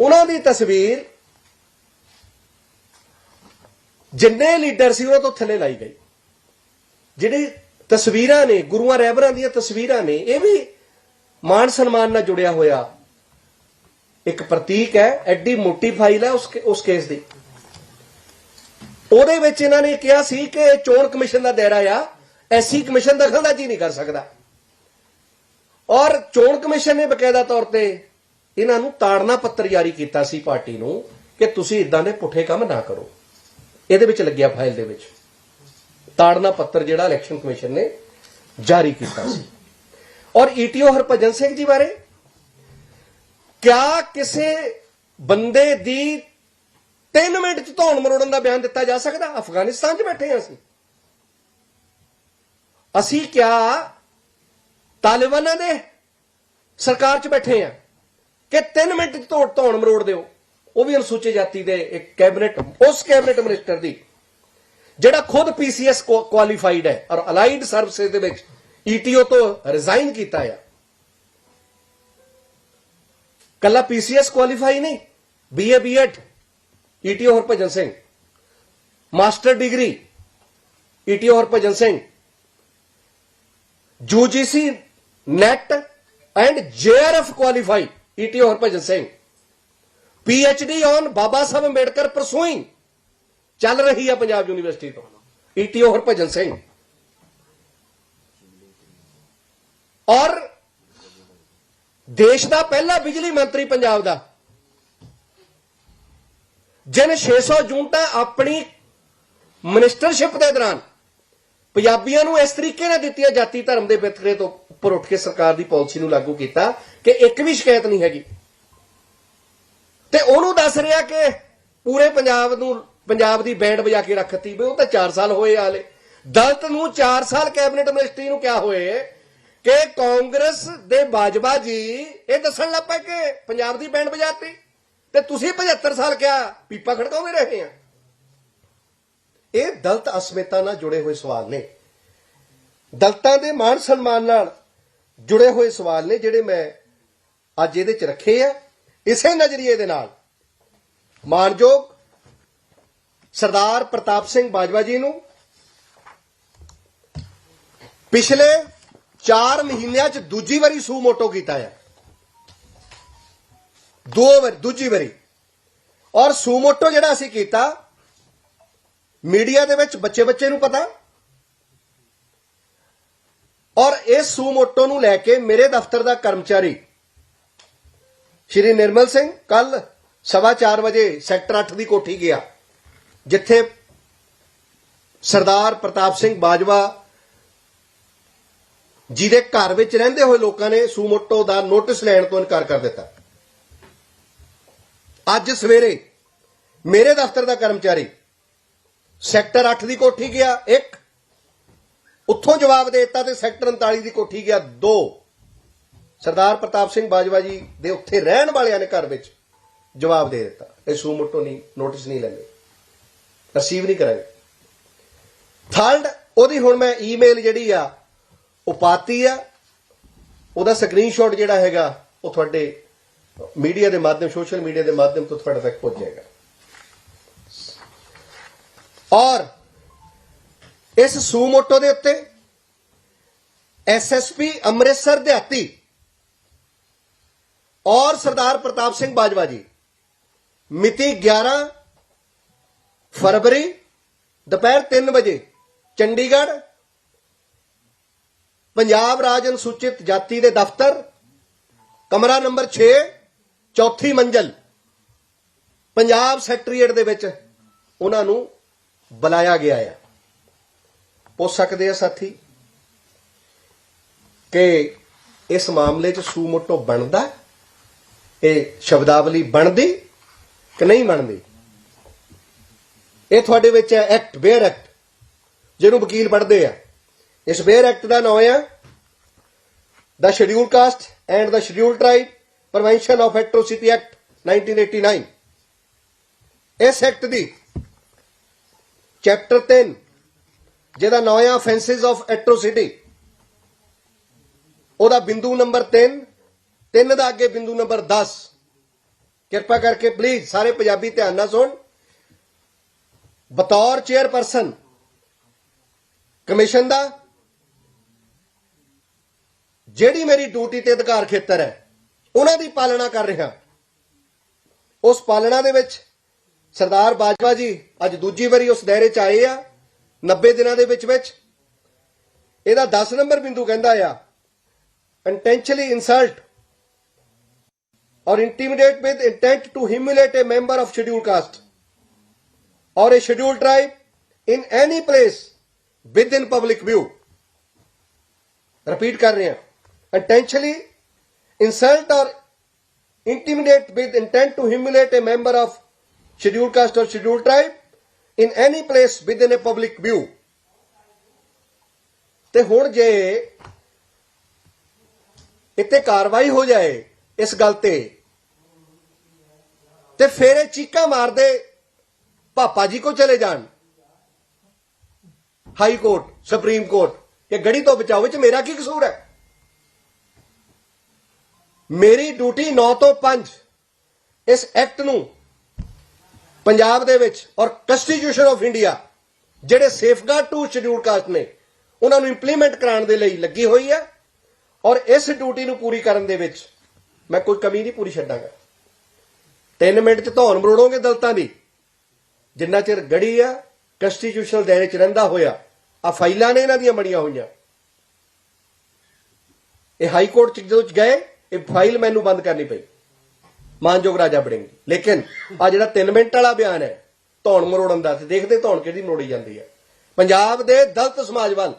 ਉਹਨਾਂ ਦੀ ਤਸਵੀਰ ਜਿੰਨੇ ਲੀਡਰ ਸੀ ਉਹਨਾਂ ਤੋਂ ਥੱਲੇ ਲਾਈ ਗਈ। ਜਿਹੜੀ ਤਸਵੀਰਾਂ ਨੇ, ਗੁਰੂਆਂ ਰਹਿਬਰਾਂ ਦੀਆਂ ਤਸਵੀਰਾਂ ਨੇ, ਇਹ ਵੀ ਮਾਨ ਸਨਮਾਨ ਨਾਲ ਜੁੜਿਆ ਹੋਇਆ ਇੱਕ ਪ੍ਰਤੀਕ ਹੈ, ਐਡੀ ਮੋਟੀ ਫਾਈਲ ਹੈ ਉਸ ਕੇ- ਉਸ ਕੇਸ ਦੀ। ਉਹਦੇ ਵਿੱਚ ਇਹਨਾਂ ਨੇ ਕਿਹਾ ਸੀ ਕਿ ਇਹ ਚੋਣ ਕਮਿਸ਼ਨ ਦਾ ਦਾਇਰਾ ਆ, ਐਸੀ ਕਮਿਸ਼ਨ ਦਖਲਅੰਦਾਜ਼ੀ ਨਹੀਂ ਕਰ ਸਕਦਾ। ਔਰ ਚੋਣ ਕਮਿਸ਼ਨ ਨੇ ਬਕਾਇਦਾ ਤੌਰ ਤੇ ਇਹਨਾਂ ਨੂੰ ਤਾੜਨਾ ਪੱਤਰ ਜਾਰੀ ਕੀਤਾ ਸੀ ਪਾਰਟੀ ਨੂੰ ਕਿ ਤੁਸੀਂ ਇਦਾਂ ਦੇ ਪੁੱਠੇ ਕੰਮ ਨਾ ਕਰੋ। ਇਹਦੇ ਵਿੱਚ ਲੱਗਿਆ ਫਾਈਲ ਦੇ ਵਿੱਚ। ਤਾੜਨਾ ਪੱਤਰ ਜਿਹੜਾ ਇਲੈਕਸ਼ਨ ਕਮਿਸ਼ਨ ਨੇ ਜਾਰੀ ਕੀਤਾ ਸੀ। ਔਰ ਈਟੀਓ ਹਰਭਜਨ ਸਿੰਘ ਜੀ ਬਾਰੇ, ਕਿਆ ਕਿਸੇ ਬੰਦੇ ਦੀ 3 ਮਿੰਟ ਚ ਧੌਣ ਮਰੋੜਨ ਦਾ ਬਿਆਨ ਦਿੱਤਾ ਜਾ ਸਕਦਾ? ਅਫਗਾਨਿਸਤਾਨ 'ਚ ਬੈਠੇ ਹਾਂ ਅਸੀਂ। ਅਸੀਂ ਕਿਆ ਤਾਲਿਬਾਨਾਂ ਦੇ ਸਰਕਾਰ 'ਚ ਬੈਠੇ ਹਾਂ? ਕਿ 3 ਮਿੰਟ 'ਚ ਧੌਣ ਧੌਣ ਮਰੋੜ ਦਿਓ। ਉਹ ਵੀ ਅਨੁਸੂਚਿਤ ਜਾਤੀ ਦੇ ਇੱਕ ਕੈਬਨਿਟ, ਉਸ ਕੈਬਨਿਟ ਮਿਨਿਸਟਰ ਦੀ। ਜਿਹੜਾ ਖੁਦ ਪੀਸੀਐਸ ਕੁਆਲੀਫਾਈਡ ਹੈ ਔਰ ਅਲਾਈਡ ਸਰਵਿਸਿਜ਼ ਦੇ ਵਿੱਚ ਈਟੀਓ ਤੋਂ ਰਿਜ਼ਾਈਨ ਕੀਤਾ ਆ। ਕੱਲਾ ਪੀਸੀਐਸ ਕੁਆਲੀਫਾਈ ਨਹੀਂ BA BEd ETO Harbhajan Singh. Master degree ETO Harbhajan Singh. UGC NET and JRF qualify ETO Harbhajan Singh PhD on Baba Sahib Ambedkar pursuing ਚੱਲ ਰਹੀ ਹੈ ਪੰਜਾਬ ਯੂਨੀਵਰਸਿਟੀ ਤੋਂ। ਈਟੀਓ ਹਰਭਜਨ ਸਿੰਘ ਔਰ ਦੇਸ਼ ਦਾ ਪਹਿਲਾ ਬਿਜਲੀ ਮੰਤਰੀ ਪੰਜਾਬ ਦਾ। ਜਿਨ 600 ਯੂਨਿਟਾਂ ਆਪਣੀ ਮਿਨਿਸਟਰਸ਼ਿਪ ਦੇ ਦੌਰਾਨ ਪੰਜਾਬੀਆਂ ਨੂੰ ਇਸ ਤਰੀਕੇ ਨਾਲ ਦਿੱਤੀਆਂ ਜਾਤੀ ਧਰਮ ਦੇ ਵਿਤਕਰੇ ਤੋਂ ਉੱਪਰ ਉੱਠ ਕੇ ਸਰਕਾਰ ਦੀ ਪਾਲਿਸੀ ਨੂੰ ਲਾਗੂ ਕੀਤਾ ਕਿ ਇੱਕ ਵੀ ਸ਼ਿਕਾਇਤ ਨਹੀਂ ਹੈਗੀ। ਤੇ ਉਹਨੂੰ ਦੱਸ ਰਿਹਾ ਕਿ ਪੂਰੇ ਪੰਜਾਬ ਨੂੰ, ਪੰਜਾਬ ਦੀ ਬੈਂਡ ਵਜਾ ਕੇ ਰੱਖਤੀ ਵੀ ਉਹ ਤਾਂ 4 ਸਾਲ ਹੋਏ ਆਲੇ ਦਲਤ ਨੂੰ 4 ਸਾਲ ਕੈਬਨਿਟ ਮਿਨਿਸਟਰੀ ਨੂੰ ਕਿਹਾ ਹੋਏ ਕਿ ਕਾਂਗਰਸ ਦੇ ਬਾਜਵਾ ਜੀ, ਇਹ ਦੱਸਣ ਲੱਗ ਪਏ ਕਿ ਪੰਜਾਬ ਦੀ ਬੈਂਡ ਵਜਾਤੀ। ਤੇ ਤੁਸੀਂ 75 ਸਾਲ ਕਿਹਾ, ਪੀਪਾ ਖੜਕਾਉਂਦੇ ਰਹੇ ਆ। ਇਹ ਦਲਤ ਅਸਮਿਤਾ ਨਾਲ ਜੁੜੇ ਹੋਏ ਸਵਾਲ ਨੇ। ਦਲਤਾਂ ਦੇ ਮਾਣ ਸਨਮਾਨ ਨਾਲ ਜੁੜੇ ਹੋਏ ਸਵਾਲ ਨੇ ਜਿਹੜੇ ਮੈਂ ਅੱਜ ਇਹਦੇ ਚ ਰੱਖੇ ਆ। ਇਸੇ ਨਜ਼ਰੀਏ ਦੇ ਨਾਲ ਮਾਨਯੋਗ ਸਰਦਾਰ ਪ੍ਰਤਾਪ ਸਿੰਘ ਬਾਜਵਾ ਜੀ ਨੂੰ ਪਿਛਲੇ 4 ਮਹੀਨਿਆਂ ਚ ਦੂਜੀ ਵਾਰੀ ਸੂ ਮੋਟੋ ਕੀਤਾ ਹੈ ਦੋ ਵਾਰ, ਦੂਜੀ ਵਾਰੀ। ਔਰ ਸੂਮੋਟੋ ਜਿਹੜਾ ਅਸੀਂ ਕੀਤਾ ਮੀਡੀਆ ਦੇ ਵਿੱਚ ਬੱਚੇ ਬੱਚੇ ਨੂੰ ਪਤਾ। ਔਰ ਇਸ ਸੂਮੋਟੋ ਨੂੰ ਲੈ ਕੇ ਮੇਰੇ ਦਫ਼ਤਰ ਦਾ ਕਰਮਚਾਰੀ ਸ਼੍ਰੀ ਨਿਰਮਲ ਸਿੰਘ ਕੱਲ ਸਵਾ ਚਾਰ ਵਜੇ ਸੈਕਟਰ 8 ਦੀ ਕੋਠੀ ਗਿਆ, ਜਿੱਥੇ ਸਰਦਾਰ ਪ੍ਰਤਾਪ ਸਿੰਘ ਬਾਜਵਾ ਜਿਹਦੇ ਘਰ ਵਿੱਚ ਰਹਿੰਦੇ ਹੋਏ ਲੋਕਾਂ ਨੇ ਸੂਮੋਟੋ ਦਾ ਨੋਟਿਸ ਲੈਣ ਤੋਂ ਇਨਕਾਰ ਕਰ ਦਿੱਤਾ। ਅੱਜ ਸਵੇਰੇ ਮੇਰੇ ਦਫ਼ਤਰ ਦਾ ਕਰਮਚਾਰੀ ਸੈਕਟਰ 8 ਦੀ ਕੋਠੀ ਗਿਆ, ਇੱਕ। ਉੱਥੋਂ ਜਵਾਬ ਦੇ ਦਿੱਤਾ ਤੇ ਸੈਕਟਰ 39 ਦੀ ਕੋਠੀ ਗਿਆ, ਦੋ। ਸਰਦਾਰ ਪ੍ਰਤਾਪ ਸਿੰਘ ਬਾਜਵਾ ਜੀ ਦੇ ਉੱਥੇ ਰਹਿਣ ਵਾਲਿਆਂ ਨੇ ਘਰ ਵਿੱਚ ਜਵਾਬ ਦੇ ਦਿੱਤਾ। ਇਹ ਸੂਮੋਟੋ ਨਹੀਂ, ਨੋਟਿਸ ਨਹੀਂ ਲੈਂਦੇ। ਰਿਸੀਵ ਨਹੀਂ ਕਰਾਂਗੇ ਥਰਡ ਉਹਦੀ ਹੁਣ ਮੈਂ ਈਮੇਲ ਜਿਹੜੀ ਆ, ਉਹ ਪਾਤੀ ਆ। ਉਹਦਾ ਸਕਰੀਨਸ਼ਾਟ ਜਿਹੜਾ ਹੈਗਾ, ਉਹ ਤੁਹਾਡੇ ਮੀਡੀਆ ਦੇ ਮਾਧਿਅਮ ਸੋਸ਼ਲ ਮੀਡੀਆ ਦੇ ਮਾਧਿਅਮ ਤੋਂ ਤੁਹਾਡੇ ਤੱਕ ਪਹੁੰਚ ਜਾਏਗਾ। ਔਰ ਇਸ ਸੂਮੋਟੋ ਦੇ ਉੱਤੇ ਐਸਐਸਪੀ ਅੰਮ੍ਰਿਤਸਰ ਦਿਹਾਤੀ ਔਰ ਸਰਦਾਰ ਪ੍ਰਤਾਪ ਸਿੰਘ ਬਾਜਵਾ ਜੀ, ਮਿਤੀ 11 ਫਰਵਰੀ ਦੁਪਹਿਰ 3 ਵਜੇ, ਚੰਡੀਗੜ੍ਹ ਪੰਜਾਬ ਰਾਜ ਅਨੁਸੂਚਿਤ ਜਾਤੀ ਦੇ ਦਫ਼ਤਰ, ਕਮਰਾ ਨੰਬਰ 6 ਚੌਥੀ ਮੰਜ਼ਲ, ਪੰਜਾਬ ਸੈਕਟਰੀਏਟ ਦੇ ਵਿੱਚ ਉਹਨਾਂ ਨੂੰ ਬੁਲਾਇਆ ਗਿਆ ਹੈ ਪੁੱਛ ਸਕਦੇ ਆ ਸਾਥੀ ਕਿ ਇਸ ਮਾਮਲੇ 'ਚ ਸੂਮੋਟੋ ਬਣਦਾ ਇਹ ਸ਼ਬਦਾਵਲੀ ਬਣਦੀ ਕਿ ਨਹੀਂ ਬਣਦੀ? ਇਹ ਤੁਹਾਡੇ ਵਿੱਚ ਹੈ ਐਕਟ ਵੇਅਰ ਐਕਟ ਜਿਹਨੂੰ ਵਕੀਲ ਪੜ੍ਹਦੇ ਆ। ਇਸ ਵੇਅਰ ਐਕਟ ਦਾ ਨਾਮ ਹੈ the schedule caste and the schedule tribe prevention of atrocity act 1989 ਇਸ ਐਕਟ ਦੀ ਚੈਪਟਰ 3 ਜਿਹਦਾ ਨਾਮ ਹੈ ਆਫੈਂਸਸ ਆਫ ਐਟ੍ਰੋਸਿਟੀ ਉਹਦਾ ਬਿੰਦੂ ਨੰਬਰ 3 3 ਦਾ ਅੱਗੇ ਬਿੰਦੂ ਨੰਬਰ 10 ਕਿਰਪਾ ਕਰਕੇ ਪਲੀਜ਼ ਸਾਰੇ ਪੰਜਾਬੀ ਧਿਆਨ ਨਾਲ ਸੁਣ। ਬਤੌਰ ਚੇਅਰਪਰਸਨ ਕਮਿਸ਼ਨ ਦਾ, ਜਿਹੜੀ ਮੇਰੀ ਡਿਊਟੀ ਤੇ ਅਧਿਕਾਰ ਖੇਤਰ ਹੈ, ਉਹਨਾਂ ਦੀ ਪਾਲਣਾ ਕਰ ਰਿਹਾ। ਉਸ ਪਾਲਣਾ ਦੇ ਵਿੱਚ ਸਰਦਾਰ ਬਾਜਵਾ ਜੀ ਅੱਜ ਦੂਜੀ ਵਾਰੀ ਉਸ ਦਾਇਰੇ ਚ ਆਏ ਆ 90 ਦਿਨਾਂ ਦੇ ਵਿੱਚ ਵਿੱਚ ਇਹਦਾ 10 ਨੰਬਰ ਬਿੰਦੂ ਕਹਿੰਦਾ ਆ intentionally insult or intimidate with intent to humiliate a member of scheduled caste or a scheduled tribe in any place within public view repeat ਕਰ ਰਹੇ ਹਾਂ intentionally insult or intimidate with intent to humiliate a member of scheduled caste or scheduled tribe in any place within a public view. ਤੇ ਹੁਣ ਜੇ ਇੱਥੇ ਕਾਰਵਾਈ ਹੋ ਜਾਏ ਇਸ ਗੱਲ ਤੇ ਤੇ ਫਿਰ ਇਹ ਚੀਕਾਂ ਮਾਰਦੇ ਪਾਪਾ ਜੀ ਕੋ ਚਲੇ ਜਾਣ। ਹਾਈ ਕੋਰਟ ਸੁਪਰੀਮ ਕੋਰਟ ਕਿ ਗੜੀ ਤੋਂ ਬਚਾਓ ਚ ਮੇਰਾ ਕੀ ਕਸੂਰ ਹੈ? ਮੇਰੀ ਡਿਊਟੀ 9 ਤੋਂ 5 ਇਸ ਐਕਟ ਨੂੰ ਪੰਜਾਬ ਦੇ ਵਿੱਚ ਔਰ ਕਨਸਟੀਟਿਊਸ਼ਨ ਆਫ ਇੰਡੀਆ ਜਿਹੜੇ ਸੇਫਗਾਰਡ ਟੂ ਸ਼ਡਿਊਲ ਕਾਸਟ ਨੇ, ਉਹਨਾਂ ਨੂੰ ਇੰਪਲੀਮੈਂਟ ਕਰਾਉਣ ਦੇ ਲਈ ਲੱਗੀ ਹੋਈ ਹੈ ਔਰ ਇਸ ਡਿਊਟੀ ਨੂੰ ਪੂਰੀ ਕਰਨ ਦੇ ਵਿੱਚ ਮੈਂ ਕੋਈ ਕਮੀ ਨਹੀਂ ਪੂਰੀ ਛੱਡਾਂਗਾ। 3 ਮਿੰਟ ਚ ਧੌਣ ਮਰੋੜੋਗੇ ਦਲਤਾਂ ਦੀ। ਜਿੰਨਾ ਚਿਰ ਗੜੀ ਆ ਕਨਸਟੀਟਿਊਸ਼ਨਲ ਦਾਇਰੇ ਚ ਰਹਿੰਦਾ ਹੋਇਆ ਆ ਫਾਈਲਾਂ ਨੇ ਇਹਨਾਂ ਦੀਆਂ ਬੜੀਆਂ ਹੋਈਆਂ। ਇਹ ਹਾਈ ਕੋਰਟ ਚ ਜਦੋਂ ਗਏ, ਇਹ ਫਾਈਲ ਮੈਨੂੰ ਬੰਦ ਕਰਨੀ ਪਈ। ਮਾਨਯੋਗ ਰਾਜਾ ਬੜਿੰਗ ਲੇਕਿਨ ਆ ਜਿਹੜਾ 3 ਮਿੰਟ ਵਾਲਾ ਬਿਆਨ ਹੈ, ਧੌਣ ਮਰੋੜਨ ਦਾ ਤੇ ਦੇਖਦੇ ਧੌਣ ਕਿਹਦੀ ਮਰੋੜੀ ਜਾਂਦੀ ਹੈ। ਪੰਜਾਬ ਦੇ ਦਲਤ ਸਮਾਜ ਵੱਲ,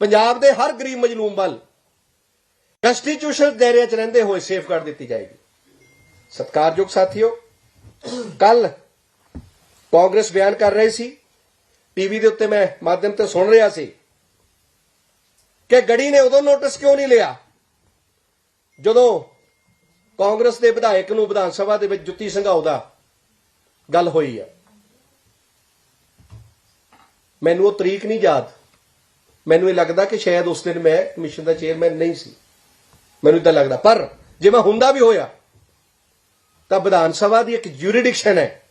ਪੰਜਾਬ ਦੇ ਹਰ ਗਰੀਬ ਮਜਲੂਮ ਵੱਲ ਕਨਸਟੀਟਿਊਸ਼ਨ ਦਾਇਰੇ 'ਚ ਰਹਿੰਦੇ ਹੋਏ ਸੇਫਗਾਰਡ ਦਿੱਤੀ ਜਾਏਗੀ। ਸਤਿਕਾਰਯੋਗ ਸਾਥੀਓ, ਕੱਲ ਕਾਂਗਰਸ ਬਿਆਨ ਕਰ ਰਹੀ ਸੀ। ਟੀਵੀ ਦੇ ਉੱਤੇ ਮੈਂ ਮਾਧਿਅਮ ਤੇ ਸੁਣ ਰਿਹਾ ਸੀ ਕਿ ਗੜੀ ਨੇ ਉਦੋਂ ਨੋਟਿਸ ਕਿਉਂ ਨਹੀਂ ਲਿਆ? ਜਦੋਂ ਕਾਂਗਰਸ ਦੇ ਵਿਧਾਇਕ ਨੂੰ ਵਿਧਾਨ ਸਭਾ ਦੇ ਵਿੱਚ ਜੁੱਤੀ ਸੰਘਾਉ ਦਾ ਗੱਲ ਹੋਈ ਆ। ਮੈਨੂੰ ਉਹ ਤਰੀਕ ਨਹੀਂ ਯਾਦ। ਮੈਨੂੰ ਇਹ ਲੱਗਦਾ ਕਿ ਸ਼ਾਇਦ ਉਸ ਦਿਨ ਮੈਂ ਕਮਿਸ਼ਨ ਦਾ ਚੇਅਰਮੈਨ ਨਹੀਂ ਸੀ। ਮੈਨੂੰ ਤਾਂ ਲੱਗਦਾ। ਪਰ ਜੇ ਮੈਂ ਹੁੰਦਾ ਵੀ ਹੋਇਆ, ਤਾਂ ਵਿਧਾਨ ਸਭਾ ਦੀ ਇੱਕ ਜੂਰੀਡਿਕਸ਼ਨ ਹੈ।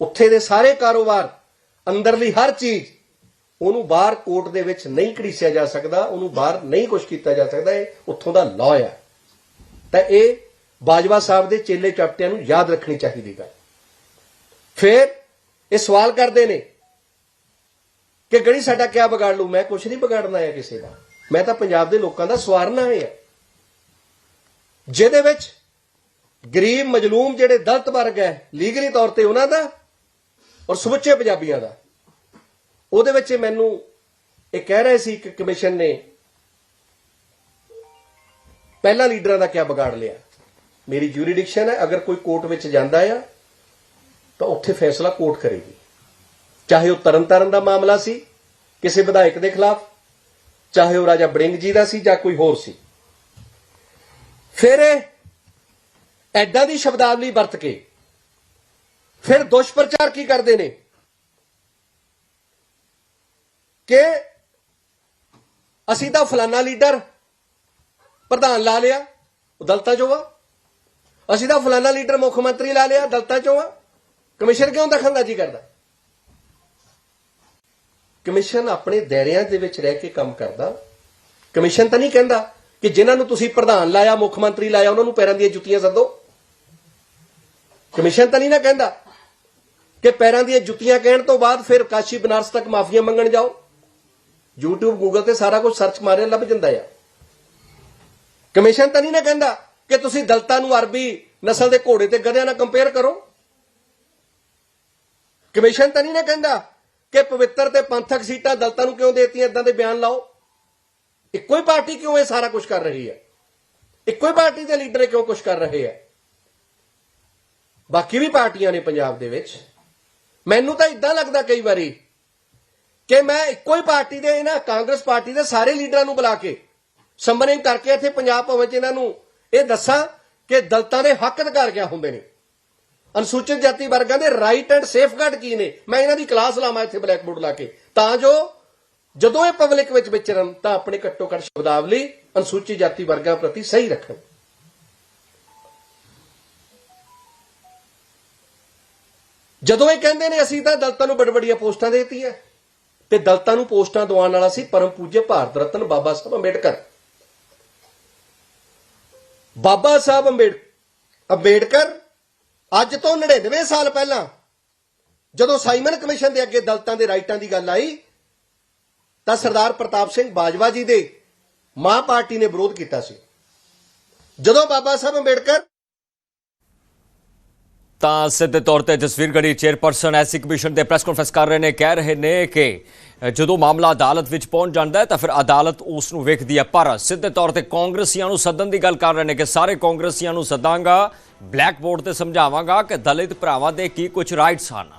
ਉੱਥੇ ਦੇ ਸਾਰੇ ਕਾਰੋਬਾਰ, ਅੰਦਰਲੀ ਹਰ ਚੀਜ਼, ਉਹਨੂੰ ਬਾਹਰ ਕੋਰਟ ਦੇ ਵਿੱਚ ਨਹੀਂ ਘੜੀਸਿਆ ਜਾ ਸਕਦਾ, ਉਹਨੂੰ ਬਾਹਰ ਨਹੀਂ ਕੁਝ ਕੀਤਾ ਜਾ ਸਕਦਾ, ਇਹ ਉੱਥੋਂ ਦਾ ਲਾਅ ਹੈ ਤਾਂ ਇਹ ਬਾਜਵਾ ਸਾਹਿਬ ਦੇ ਚੇਲੇ ਚਪਟਿਆਂ ਨੂੰ ਯਾਦ ਰੱਖਣੀ ਚਾਹੀਦੀ ਗੱਲ ਫਿਰ ਇਹ ਸਵਾਲ ਕਰਦੇ ਨੇ ਕਿ ਗੜੀ ਸਾਡਾ ਕਿਆ ਵਿਗਾੜ ਲੂ ਮੈਂ ਕੁਝ ਨਹੀਂ ਵਿਗਾੜਨਾ ਹੈ ਕਿਸੇ ਦਾ। ਮੈਂ ਤਾਂ ਪੰਜਾਬ ਦੇ ਲੋਕਾਂ ਦਾ ਸਵਾਰਨਾ ਹੈ। ਜਿਹਦੇ ਵਿੱਚ ਗਰੀਬ, ਮਜਲੂਮ ਜਿਹੜੇ ਦਲਤ ਵਰਗ ਹੈ, ਲੀਗਲੀ ਤੌਰ ਤੇ ਉਹਨਾਂ ਦਾ ਔਰ ਸਮੁੱਚੇ ਪੰਜਾਬੀਆਂ ਦਾ। ਉਹਦੇ ਵਿੱਚ ਇਹ ਮੈਨੂੰ ਇਹ ਕਹਿ ਰਹੇ ਸੀ ਕਿ ਕਮਿਸ਼ਨ ਨੇ ਪਹਿਲਾ ਲੀਡਰਾਂ ਦਾ ਕਿਆ ਵਿਗਾੜ ਲਿਆ। ਮੇਰੀ ਜੂਰੀਡਿਕਸ਼ਨ ਹੈ, ਅਗਰ ਕੋਈ ਕੋਰਟ ਵਿੱਚ ਜਾਂਦਾ ਆ, ਤਾਂ ਉੱਥੇ ਫੈਸਲਾ ਕੋਰਟ ਕਰੇਗੀ। ਚਾਹੇ ਉਹ ਤਰਨਤਾਰਨ ਦਾ ਮਾਮਲਾ ਸੀ, ਕਿਸੇ ਵਿਧਾਇਕ ਦੇ ਖਿਲਾਫ, ਚਾਹੇ ਉਹ ਰਾਜਾ ਬੜਿੰਗ ਜੀ ਦਾ ਸੀ ਜਾਂ ਕੋਈ ਹੋਰ ਸੀ। ਫਿਰ ਇਹ ਦੀ ਸ਼ਬਦਾਵਲੀ ਵਰਤ ਕੇ ਫਿਰ ਦੁਸ਼ਪ੍ਰਚਾਰ ਕੀ ਕਰਦੇ ਨੇ? ਕਿ ਅਸੀਂ ਤਾਂ ਫਲਾਨਾ ਲੀਡਰ ਪ੍ਰਧਾਨ ਲਾ ਲਿਆ ਉਹ ਦਲਤਾ ਚੋਂ ਅਸੀਂ ਤਾਂ ਫਲਾਨਾ ਲੀਡਰ ਮੁੱਖ ਮੰਤਰੀ ਲਾ ਲਿਆ ਦਲਤਾਂ ਚੋਂ ਆ। ਕਮਿਸ਼ਨ ਕਿਉਂ ਦਖਲਅੰਦਾਜ਼ੀ ਕਰਦਾ? ਕਮਿਸ਼ਨ ਆਪਣੇ ਦਾਇਰਿਆਂ ਦੇ ਵਿੱਚ ਰਹਿ ਕੇ ਕੰਮ ਕਰਦਾ। ਕਮਿਸ਼ਨ ਤਾਂ ਨਹੀਂ ਕਹਿੰਦਾ ਕਿ ਜਿਨ੍ਹਾਂ ਨੂੰ ਤੁਸੀਂ ਪ੍ਰਧਾਨ ਲਾਇਆ, ਮੁੱਖ ਮੰਤਰੀ ਲਾਇਆ, ਉਹਨਾਂ ਨੂੰ ਪੈਰਾਂ ਦੀਆਂ ਜੁੱਤੀਆਂ ਸੱਦੋ। ਕਮਿਸ਼ਨ ਤਾਂ ਨਹੀਂ ਨਾ ਕਹਿੰਦਾ ਕਿ ਪੈਰਾਂ ਦੀਆਂ ਜੁੱਤੀਆਂ ਕਹਿਣ ਤੋਂ ਬਾਅਦ ਫਿਰ ਕਾਸ਼ੀ ਬਨਾਰਸ ਤੱਕ ਮਾਫੀਆਂ ਮੰਗਣ ਜਾਓ। YouTube, Google ਤੇ ਸਾਰਾ ਕੁਝ ਸਰਚ ਮਾਰਿਆ ਲੱਭ ਜਾਂਦਾ ਆ। ਕਮਿਸ਼ਨ ਤਾਂ ਨਹੀਂ ਨਾ ਕਹਿੰਦਾ ਕਿ ਤੁਸੀਂ ਦਲਤਾਂ ਨੂੰ ਅਰਬੀ ਨਸਲ ਦੇ ਘੋੜੇ ਤੇ ਗਧਿਆਂ ਨਾਲ ਕੰਪੇਅਰ ਕਰੋ। ਕਮਿਸ਼ਨ ਤਾਂ ਨਹੀਂ ਨਾ ਕਹਿੰਦਾ ਕਿ ਪਵਿੱਤਰ ਤੇ ਪੰਥਕ ਸੀਟਾਂ ਦਲਤਾਂ ਨੂੰ ਕਿਉਂ ਦੇਤੀਆਂ ਇਦਾਂ ਦੇ ਬਿਆਨ ਲਾਓ। ਇੱਕੋ ਹੀ ਪਾਰਟੀ ਕਿਉਂ ਇਹ ਸਾਰਾ ਕੁਝ ਕਰ ਰਹੀ ਹੈ? ਇੱਕੋ ਹੀ ਪਾਰਟੀ ਦੇ ਲੀਡਰ ਕਿਉਂ ਕੁਝ ਕਰ ਰਹੇ ਹੈ? ਬਾਕੀ ਵੀ ਪਾਰਟੀਆਂ ਨੇ ਪੰਜਾਬ ਦੇ ਵਿੱਚ। ਮੈਨੂੰ ਤਾਂ ਇਦਾਂ ਲੱਗਦਾ ਕਈ ਵਾਰੀ ਕਿ ਮੈਂ ਇੱਕੋ ਹੀ ਪਾਰਟੀ ਦੇ ਨਾ ਕਾਂਗਰਸ ਪਾਰਟੀ ਦੇ ਸਾਰੇ ਲੀਡਰਾਂ ਨੂੰ ਬੁਲਾ ਕੇ ਸੰਬਰਿੰਗ ਕਰਕੇ ਇੱਥੇ ਪੰਜਾਬ ਭਵਨ 'ਚ ਇਹਨਾਂ ਨੂੰ ਇਹ ਦੱਸਾਂ ਕਿ ਦਲਤਾਂ ਦੇ ਹੱਕ ਅਧਿਕਾਰ ਕਿਆ ਹੁੰਦੇ ਨੇ? ਅਨੁਸੂਚਿਤ ਜਾਤੀ ਵਰਗਾਂ ਦੇ ਰਾਈਟ ਐਂਡ ਸੇਫਗਾਰਡ ਕੀ ਨੇ? ਮੈਂ ਇਹਨਾਂ ਦੀ ਕਲਾਸ ਲਾਵਾਂ ਇੱਥੇ ਬਲੈਕ ਬੋਰਡ ਲਾ ਕੇ। ਤਾਂ ਜੋ ਜਦੋਂ ਇਹ ਪਬਲਿਕ ਵਿੱਚ ਵਿਚਰਨ, ਤਾਂ ਆਪਣੇ ਘੱਟੋ ਘੱਟ ਸ਼ਬਦਾਵਲੀ ਅਨੁਸੂਚਿਤ ਜਾਤੀ ਵਰਗਾਂ ਪ੍ਰਤੀ ਸਹੀ ਰੱਖਣ। ਜਦੋਂ ਇਹ ਕਹਿੰਦੇ ਨੇ, ਅਸੀਂ ਤਾਂ ਦਲਤਾਂ ਨੂੰ ਬੜਬੜੀਆਂ ਪੋਸਟਾਂ ਦੇਤੀਆਂ। ਤੇ ਦਲਤਾਂ ਨੂੰ ਪੋਸਟਾਂ ਦਵਾਉਣ ਵਾਲਾ ਸੀ ਪਰਮ ਪੂਜਯ ਭਾਰਤ ਰਤਨ ਬਾਬਾ ਸਾਹਿਬ ਅੰਬੇਡਕਰ। ਬਾਬਾ ਸਾਹਿਬ ਅੰਬੇਡ, ਅੰਬੇਡਕਰ ਅੱਜ ਤੋਂ 99 ਸਾਲ ਪਹਿਲਾਂ ਜਦੋਂ ਸਾਈਮਨ ਕਮਿਸ਼ਨ ਦੇ ਅੱਗੇ ਦਲਤਾਂ ਦੇ ਰਾਈਟਾਂ ਦੀ ਗੱਲ ਆਈ, ਤਾਂ ਸਰਦਾਰ ਪ੍ਰਤਾਪ ਸਿੰਘ ਬਾਜਵਾ ਜੀ ਦੇ ਮਾਂ ਪਾਰਟੀ ਨੇ ਵਿਰੋਧ ਕੀਤਾ ਸੀ। ਜਦੋਂ ਬਾਬਾ ਸਾਹਿਬ ਅੰਬੇਡਕਰ ਤਾਂ ਸਿੱਧੇ ਤੌਰ ਤੇ Jasvir Garhi chairperson SC commission ਦੇ ਪ੍ਰੈਸ ਕਾਨਫਰੰਸ ਕਰ ਰਹੇ ਨੇ, ਕਹਿ ਰਹੇ ਨੇ ਕਿ ਜਦੋਂ ਮਾਮਲਾ ਅਦਾਲਤ ਵਿੱਚ ਪਹੁੰਚ ਜਾਂਦਾ ਹੈ ਤਾਂ ਫਿਰ ਅਦਾਲਤ ਉਸ ਨੂੰ ਵੇਖਦੀ ਹੈ। ਪਰ ਸਿੱਧੇ ਤੌਰ ਤੇ ਕਾਂਗਰਸੀਆਂ ਨੂੰ ਸੱਦਣ ਦੀ ਗੱਲ ਕਰ ਰਹੇ ਨੇ ਕਿ ਸਾਰੇ ਕਾਂਗਰਸੀਆਂ ਨੂੰ ਸੱਦਾਂਗਾ ਬਲੈਕ ਬੋਰਡ ਤੇ ਸਮਝਾਵਾਂਗਾ ਕਿ ਦਲਿਤ ਭਰਾਵਾਂ ਦੇ ਕੀ ਕੁਝ ਰਾਈਟਸ ਹਨ।